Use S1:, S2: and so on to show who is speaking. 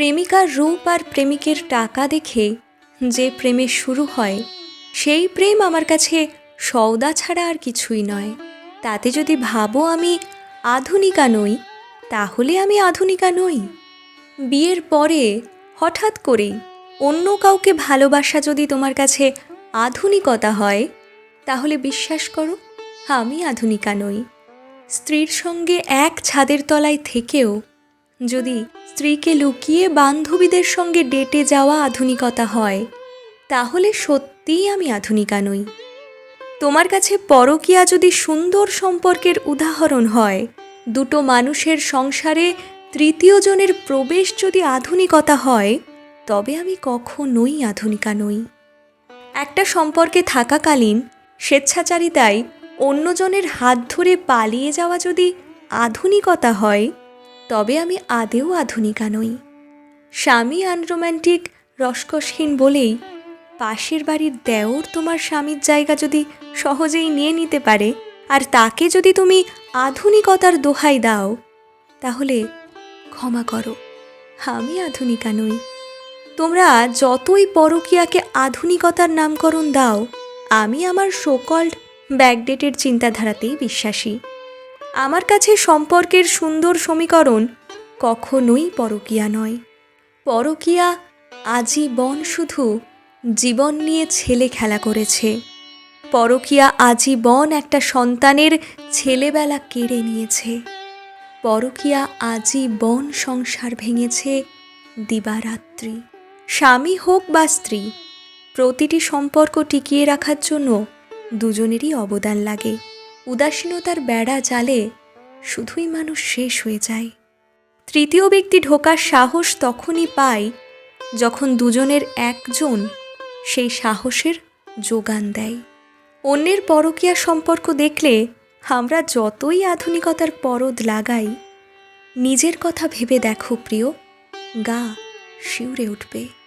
S1: প্রেমিকার রূপ আর প্রেমিকের টাকা দেখে যে প্রেমে শুরু হয়, সেই প্রেম আমার কাছে সওদা ছাড়া আর কিছুই নয়। তাতে যদি ভাবো আমি আধুনিকা নই, তাহলে আমি আধুনিকা নই। বিয়ের পরে হঠাৎ করেই অন্য কাউকে ভালোবাসা যদি তোমার কাছে আধুনিকতা হয়, তাহলে বিশ্বাস করো আমি আধুনিকা নই। স্ত্রীর সঙ্গে এক ছাদের তলায় থেকেও যদি স্ত্রীকে লুকিয়ে বান্ধবীদের সঙ্গে ডেটে যাওয়া আধুনিকতা হয়, তাহলে সত্যিই আমি আধুনিকা নই। তোমার কাছে পরকীয়া যদি সুন্দর সম্পর্কের উদাহরণ হয়, দুটো মানুষের সংসারে তৃতীয় জনের প্রবেশ যদি আধুনিকতা হয়, তবে আমি কখনোই আধুনিকা নই। একটা সম্পর্কে থাকাকালীন স্বেচ্ছাচারিতায় অন্যজনের হাত ধরে পালিয়ে যাওয়া যদি আধুনিকতা হয় তবে আমি আদেও আধুনিকা নই। স্বামী আনরোম্যান্টিক, রসকসহীন বলেই পাশের বাড়ির দেওর তোমার স্বামীর জায়গা যদি সহজেই নিয়ে নিতে পারে, আর তাকে যদি তুমি আধুনিকতার দোহাই দাও, তাহলে ক্ষমা করো, আমি আধুনিকা নই। তোমরা যতই পরকীয়াকে আধুনিকতার নামকরণ দাও, আমি আমার সোকল্ড ব্যাকডেটের চিন্তাধারাতেই বিশ্বাসী। আমার কাছে সম্পর্কের সুন্দর সমীকরণ কখনোই পরকীয়া নয়। পরকীয়া আজীবন শুধু জীবন নিয়ে ছেলে খেলা করেছে। পরকীয়া আজীবন একটা সন্তানের ছেলেবেলা কেড়ে নিয়েছে। পরকীয়া আজীবন সংসার ভেঙেছে দিবারাত্রি। স্বামী হোক বা স্ত্রী, প্রতিটি সম্পর্ক টিকিয়ে রাখার জন্য দুজনেরই অবদান লাগে। উদাসীনতার বেড়া জালে শুধুই মানুষ শেষ হয়ে যায়। তৃতীয় ব্যক্তি ঢোকার সাহস তখনই পায় যখন দুজনের একজন সেই সাহসের যোগান দেয়। অন্যের পরকীয়া সম্পর্ক দেখলে আমরা যতই আধুনিকতার পরদ লাগাই, নিজের কথা ভেবে দেখো প্রিয়, গা শিউরে উঠবে।